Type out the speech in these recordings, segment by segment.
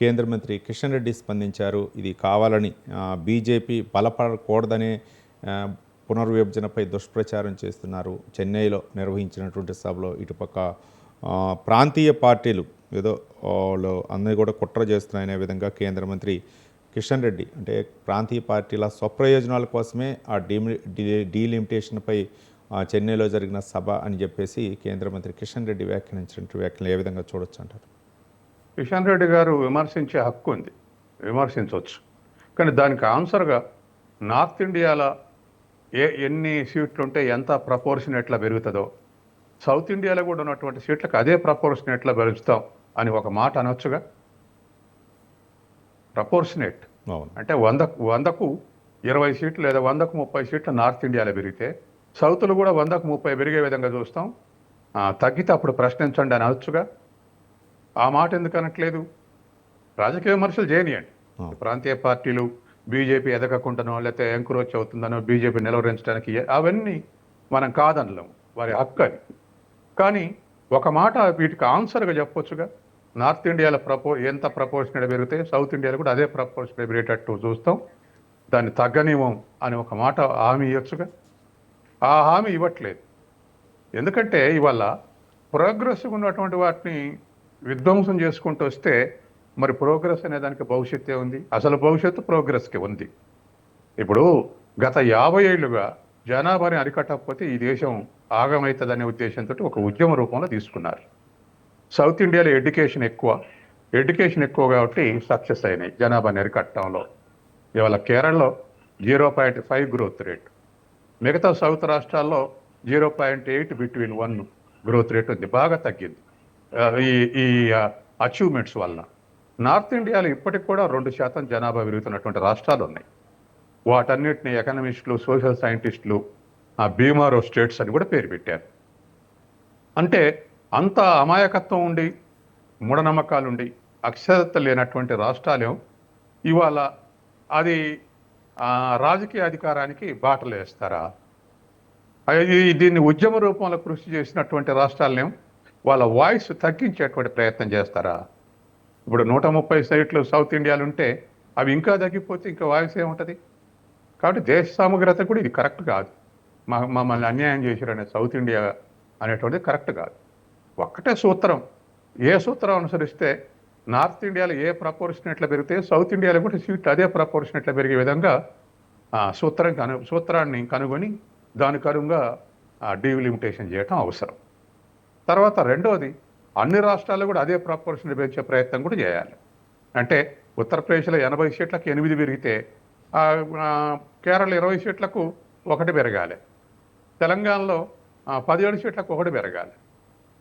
కేంద్ర మంత్రి కిషన్ రెడ్డి స్పందించారు. ఇది కావాలని బీజేపీ బలపడకూడదనే పునర్విభజనపై దుష్ప్రచారం చేస్తున్నారు. చెన్నైలో నిర్వహించినటువంటి సభలో ఇటుపక్క ప్రాంతీయ పార్టీలు ఏదో వాళ్ళు అందరూ కూడా కుట్ర చేస్తున్నాయనే విధంగా కేంద్ర మంత్రి కిషన్ రెడ్డి అంటే ప్రాంతీయ పార్టీల స్వప్రయోజనాల కోసమే ఆ డీమి డీ డీలిమిటేషన్పై చెన్నైలో జరిగిన సభ అని చెప్పేసి కేంద్ర మంత్రి కిషన్ రెడ్డి వ్యాఖ్యానించినట్టు వ్యాఖ్యలు ఏ విధంగా చూడొచ్చు అంటారు? కిషన్ రెడ్డి గారు విమర్శించే హక్కు ఉంది. విమర్శించవచ్చు. కానీ దానికి ఆన్సర్గా నార్త్ ఇండియాలో ఏ ఎన్ని సీట్లు ఉంటే ఎంత ప్రపోర్షనేట్లా పెరుగుతుందో సౌత్ ఇండియాలో కూడా ఉన్నటువంటి సీట్లకు అదే ప్రపోర్షనేట్లా పెంచుతాం అని ఒక మాట అనొచ్చుగా? ప్రపోర్షనేట్ అవును. అంటే వంద వందకు ఇరవై సీట్లు లేదా వందకు ముప్పై సీట్లు నార్త్ ఇండియాలో పెరిగితే సౌత్లో కూడా వందకు ముప్పై పెరిగే విధంగా చూస్తాం. తగ్గితే అప్పుడు ప్రశ్నించండి అని అనొచ్చుగా? ఆ మాట ఎందుకు అనట్లేదు? రాజకీయ విమర్శలు చేయనియండి. ప్రాంతీయ పార్టీలు బీజేపీ ఎదగకుండానో లేకపోతే ఎంకరేజ్ అవుతుందనో బీజేపీ నిలవరించడానికి అవన్నీ మనం కాదనలేము. వారి హక్కు అది. కానీ ఒక మాట వీటికి ఆన్సర్గా చెప్పొచ్చుగా. నార్త్ ఇండియాలో ప్రపో ఎంత ప్రపోర్షనల్ పెరిగితే సౌత్ ఇండియాలో కూడా అదే ప్రపోర్షనల్ పెరిగేటట్టు చూస్తాం. దాన్ని తగ్గనివ్వం అని ఒక మాట హామీ ఇవ్వచ్చుగా. ఆ హామీ ఇవ్వట్లేదు. ఎందుకంటే ఇవాళ ప్రోగ్రెస్గా ఉన్నటువంటి వాటిని విధ్వంసం చేసుకుంటూ వస్తే మరి ప్రోగ్రెస్ అనే దానికి భవిష్యత్తే ఉంది? అసలు భవిష్యత్తు ప్రోగ్రెస్కి ఉంది. ఇప్పుడు గత యాభై ఏళ్ళుగా జనాభాని అరికట్టకపోతే ఈ దేశం ఆగమవుతుందనే ఉద్దేశంతో ఒక ఉద్యమ రూపంలో తీసుకున్నారు. సౌత్ ఇండియాలో ఎడ్యుకేషన్ ఎక్కువ. ఎడ్యుకేషన్ ఎక్కువ కాబట్టి సక్సెస్ అయినాయి జనాభాని అరికట్టడంలో. ఇవాళ కేరళలో zero point five growth rate మిగతా సౌత్ రాష్ట్రాల్లో zero point eight between one growth rate ఉంది. బాగా తగ్గింది. ఈ ఈ అచీవ్మెంట్స్ వలన. నార్త్ ఇండియాలో ఇప్పటికి కూడా రెండు శాతం జనాభా పెరుగుతున్నటువంటి రాష్ట్రాలు ఉన్నాయి. వాటన్నిటిని ఎకనమిస్టులు సోషల్ సైంటిస్టులు ఆ బీమారో స్టేట్స్ అని కూడా పేరు పెట్టారు. అంటే అంత అమాయకత్వం ఉండి మూఢనమ్మకాలు ఉండి అక్షరత లేనటువంటి రాష్ట్రాలు ఇవాళ అది రాజకీయ అధికారానికి బాటలు వేస్తారా అది దీన్ని ఉద్యమ రూపంలో కృషి చేసినటువంటి రాష్ట్రాలనేం వాళ్ళ వాయిస్ తగ్గించేటువంటి ప్రయత్నం చేస్తారా? ఇప్పుడు నూట ముప్పై సైట్లు సౌత్ ఇండియాలు ఉంటే అవి ఇంకా తగ్గిపోతే ఇంకా వాయిస్ ఏముంటుంది? కాబట్టి దేశ సమగ్రత కూడా ఇది కరెక్ట్ కాదు. మా మమ్మల్ని అన్యాయం చేశారనే సౌత్ ఇండియా అనేటువంటిది కరెక్ట్ కాదు. ఒక్కటే సూత్రం. ఏ సూత్రం అనుసరిస్తే నార్త్ ఇండియాలో ఏ ప్రపోర్షన్ ఎట్లా పెరిగితే సౌత్ ఇండియాలో కూడా సీట్లు అదే ప్రపోర్షనెట్లు పెరిగే విధంగా ఆ, సూత్రం కను సూత్రాన్ని కనుగొని దాని కరుంగా డీలిమిటేషన్ చేయటం అవసరం. తర్వాత రెండవది అన్ని రాష్ట్రాల్లో కూడా అదే ప్రపోర్షన్ పెంచే ప్రయత్నం కూడా చేయాలి. అంటే ఉత్తరప్రదేశ్లో ఎనభై సీట్లకు ఎనిమిది పెరిగితే కేరళ ఇరవై సీట్లకు ఒకటి పెరగాలి. తెలంగాణలో పదిహేడు సీట్లకు ఒకటి పెరగాలి.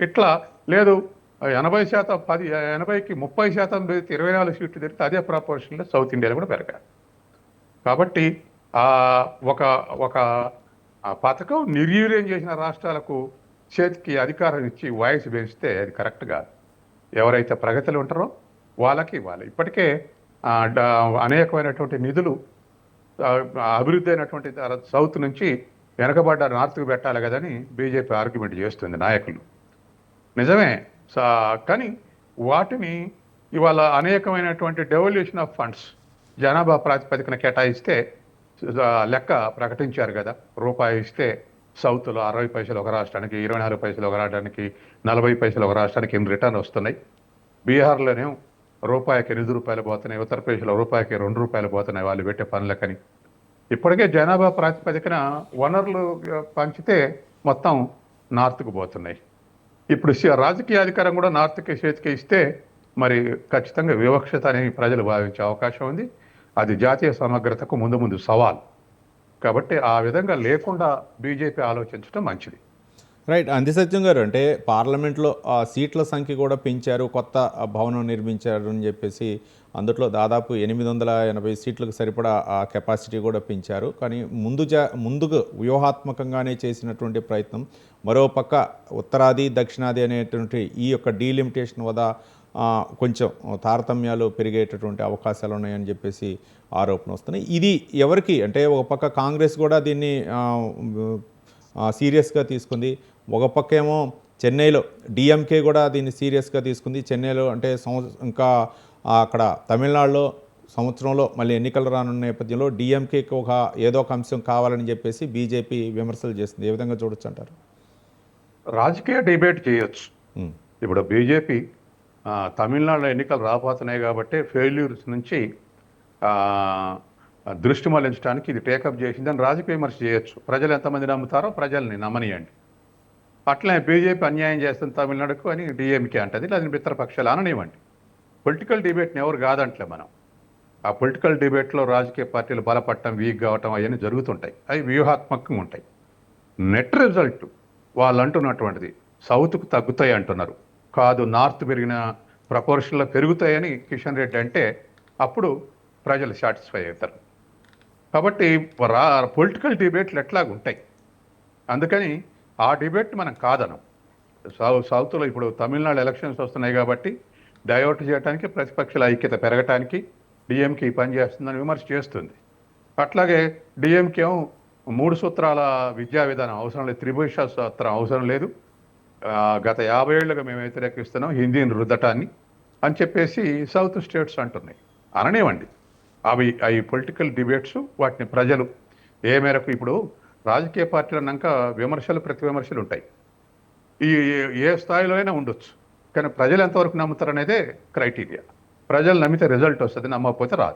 ఇట్లా లేదు ఎనభై శాతం పది ఎనభైకి ముప్పై శాతం పెరిగితే ఇరవై నాలుగు సీట్లు పెరిగితే అదే ప్రపోర్షన్లో సౌత్ ఇండియాలో కూడా పెరగాలి. కాబట్టి ఆ ఒక ఒక పథకం నిర్వీర్యం చేసిన రాష్ట్రాలకు చేతికి అధికారం ఇచ్చి వాయిస్ పెంచితే అది కరెక్ట్ కాదు. ఎవరైతే ప్రగతిలో ఉంటారో వాళ్ళకి ఇవ్వాలి. ఇప్పటికే అనేకమైనటువంటి నిధులు అభివృద్ధి అయినటువంటి సౌత్ నుంచి వెనకబడ్డ నార్త్కు పెట్టాలి కదని బీజేపీ ఆర్గ్యుమెంట్ చేస్తుంది నాయకులు. నిజమే సా- కానీ వాటిని ఇవాళ అనేకమైనటువంటి డెవల్యూషన్ ఆఫ్ ఫండ్స్ జనాభా ప్రాతిపదికన కేటాయిస్తే లెక్క ప్రకటించారు కదా రూపాయి ఇస్తే సౌత్లో అరవై పైసలు ఒక రాష్ట్రానికి ఇరవై నాలుగు పైసలు ఒక రాష్ట్రానికి నలభై పైసలు ఒక రాష్ట్రానికి ఎన్ని రిటర్న్ వస్తున్నాయి? బీహార్లోనే రూపాయికి ఎనిమిది రూపాయలు పోతున్నాయి ఉత్తరప్రదేశ్లో రూపాయికి రెండు రూపాయలు పోతున్నాయి వాళ్ళు పెట్టే పనులకని. ఇప్పటికే జనాభా ప్రాతిపదికన వనరులు పంచితే మొత్తం నార్త్కు పోతున్నాయి. ఇప్పుడు రాజకీయ అధికారం కూడా నార్త్కి చేతికి ఇస్తే మరి ఖచ్చితంగా వివక్షత అని ప్రజలు భావించే అవకాశం ఉంది. అది జాతీయ సమగ్రతకు ముందు ముందు సవాల్. కాబట్టి ఆ విధంగా లేకుండా బీజేపీ ఆలోచించడం మంచిది. రైట్ అంది సత్యం గారు అంటే పార్లమెంట్లో సీట్ల సంఖ్య కూడా పెంచారు కొత్త భవనం నిర్మించారు అని చెప్పేసి అందులో దాదాపు ఎనిమిది వందల ఎనభై సీట్లకు సరిపడా ఆ కెపాసిటీ కూడా పెంచారు. కానీ ముందు జా ముందుకు వ్యూహాత్మకంగానే చేసినటువంటి ప్రయత్నం మరోపక్క ఉత్తరాది దక్షిణాది అనేటువంటి ఈ యొక్క డీలిమిటేషన్ వద్ద కొంచెం తారతమ్యాలు పెరిగేటటువంటి అవకాశాలు ఉన్నాయని చెప్పేసి ఆరోపణ వస్తున్నాయి. ఇది ఎవరికి అంటే ఒక పక్క కాంగ్రెస్ కూడా దీన్ని సీరియస్గా తీసుకుంది ఒక పక్క ఏమో చెన్నైలో డిఎంకే కూడా దీన్ని సీరియస్గా తీసుకుంది. చెన్నైలో అంటే సంవ ఇంకా అక్కడ తమిళనాడులో సంవత్సరంలో మళ్ళీ ఎన్నికలు రానున్న నేపథ్యంలో డిఎంకేకి ఒక ఏదో ఒక అంశం కావాలని చెప్పేసి బీజేపీ విమర్శలు చేస్తుంది. ఏ విధంగా చూడొచ్చు అంటారు? రాజకీయ డిబేట్ చేయొచ్చు. ఇప్పుడు బీజేపీ తమిళనాడులో ఎన్నికలు రాబోతున్నాయి కాబట్టి ఫెయిల్యూర్స్ నుంచి దృష్టి మళ్ళించడానికి ఇది టేకప్ చేసిందని రాజకీయ విమర్శ చేయొచ్చు. ప్రజలు ఎంతమంది నమ్ముతారో ప్రజల్ని నమ్మనియండి. అట్లనే బీజేపీ అన్యాయం చేస్తుంది తమిళనాడుకు అని డిఎంకే అంటది. లేదా మిత్రపక్షాలు అననివ్వండి. పొలిటికల్ డిబేట్ని ఎవరు కాదంటలే మనం. ఆ పొలిటికల్ డిబేట్లో రాజకీయ పార్టీలు బలపడటం వీక్ కావటం అవన్నీ జరుగుతుంటాయి. అవి వ్యూహాత్మకంగా ఉంటాయి. నెట్ రిజల్ట్ వాళ్ళు అంటున్నటువంటిది సౌత్కు తగ్గుతాయి అంటున్నారు. కాదు నార్త్ పెరిగిన ప్రపోర్షన్లో పెరుగుతాయని కిషన్ రెడ్డి అంటే అప్పుడు ప్రజలు సాటిస్ఫై అవుతారు. కాబట్టి రా పొలిటికల్ డిబేట్లు ఎట్లాగుంటాయి? అందుకని ఆ డిబేట్ మనం కాదనం. సౌ సౌత్లో ఇప్పుడు తమిళనాడు ఎలక్షన్స్ వస్తున్నాయి కాబట్టి డైవర్ట్ చేయడానికి ప్రతిపక్షాల ఐక్యత పెరగటానికి డిఎంకే పనిచేస్తుందని విమర్శ చేస్తుంది. అట్లాగే డిఎంకే మూడు సూత్రాల విద్యా విధానం అవసరం లేదు త్రిభుష సూత్రం అవసరం లేదు. గత యాభై ఏళ్ళుగా మేము వ్యతిరేకిస్తున్నాం హిందీని రుద్దటాన్ని అని చెప్పేసి సౌత్ స్టేట్స్ అంటున్నాయి. అననేవండి అవి అవి పొలిటికల్ డిబేట్స్ వాటిని ప్రజలు ఏ మేరకు ఇప్పుడు రాజకీయ పార్టీలు అన్నాక విమర్శలు ప్రతి విమర్శలు ఉంటాయి. ఈ ఏ- స్థాయిలో అయినా ఉండొచ్చు. కానీ ప్రజలు ఎంతవరకు నమ్ముతారనేదే క్రైటీరియా. ప్రజలు నమ్మితే రిజల్ట్ వస్తుంది నమ్మకపోతే రాదు.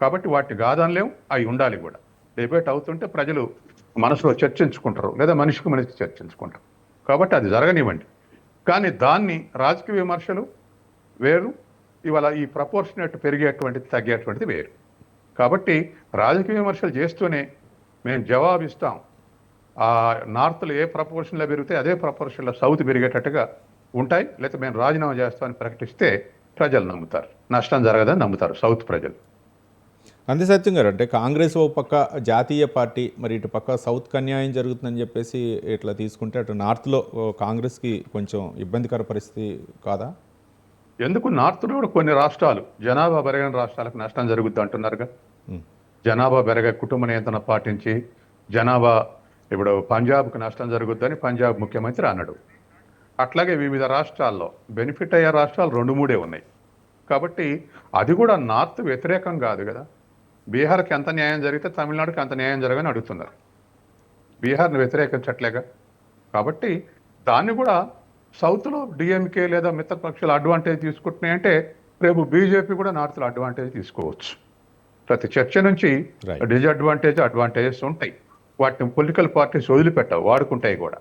కాబట్టి వాటిని కాదనలేం అవి ఉండాలి కూడా. డిబేట్ అవుతుంటే ప్రజలు మనసులో చర్చించుకుంటారు లేదా మనిషికి మనిషికి చర్చించుకుంటారు. కాబట్టి అది జరగనివ్వండి. కానీ దాన్ని రాజకీయ విమర్శలు వేరు ఇవాళ ఈ ప్రపోర్షనేట్ పెరిగేటువంటిది తగ్గేటువంటిది వేరు. కాబట్టి రాజకీయ విమర్శలు చేస్తూనే మేము జవాబిస్తాం. ఆ నార్త్లో ఏ ప్రపోర్షన్లో పెరిగితే అదే ప్రపోర్షన్లో సౌత్ పెరిగేటట్టుగా ఉంటాయి. లేకపోతే మేము రాజీనామా చేస్తామని ప్రకటిస్తే ప్రజలు నమ్ముతారు. నష్టం జరగదని నమ్ముతారు సౌత్ ప్రజలు. అంతే సత్యం గారు అంటే కాంగ్రెస్ ఓ పక్క జాతీయ పార్టీ మరి ఇటు పక్క సౌత్కి అన్యాయం జరుగుతుందని చెప్పేసి ఇట్లా తీసుకుంటే అటు నార్త్లో కాంగ్రెస్కి కొంచెం ఇబ్బందికర పరిస్థితి కాదా? ఎందుకు? నార్త్లో కూడా కొన్ని రాష్ట్రాలు జనాభా పెరగని రాష్ట్రాలకు నష్టం జరుగుద్ది అంటున్నారుగా. జనాభా పెరగ కుటుంబ నియంత్రణ పాటించి జనాభా ఇప్పుడు పంజాబ్కు నష్టం జరుగుద్దని పంజాబ్ ముఖ్యమంత్రి అన్నాడు. అట్లాగే వివిధ రాష్ట్రాల్లో బెనిఫిట్ అయ్యే రాష్ట్రాలు రెండు మూడే ఉన్నాయి. కాబట్టి అది కూడా నార్త్ వ్యతిరేకం కాదు కదా. బీహార్కి ఎంత న్యాయం జరిగితే తమిళనాడుకి అంత న్యాయం జరగని అడుగుతున్నారు. బీహార్ని వ్యతిరేకించట్లేగా? కాబట్టి దాన్ని కూడా సౌత్లో డిఎంకే లేదా మిత్రపక్షాలు అడ్వాంటేజ్ తీసుకుంటున్నాయంటే రేపు బీజేపీ కూడా నార్త్లో అడ్వాంటేజ్ తీసుకోవచ్చు. ప్రతి చర్చ నుంచి. డిజడ్వాంటేజ్ అడ్వాంటేజెస్ ఉంటాయి వాటిని పొలిటికల్ పార్టీస్ వదిలిపెట్టవు వాడుకుంటాయి కూడా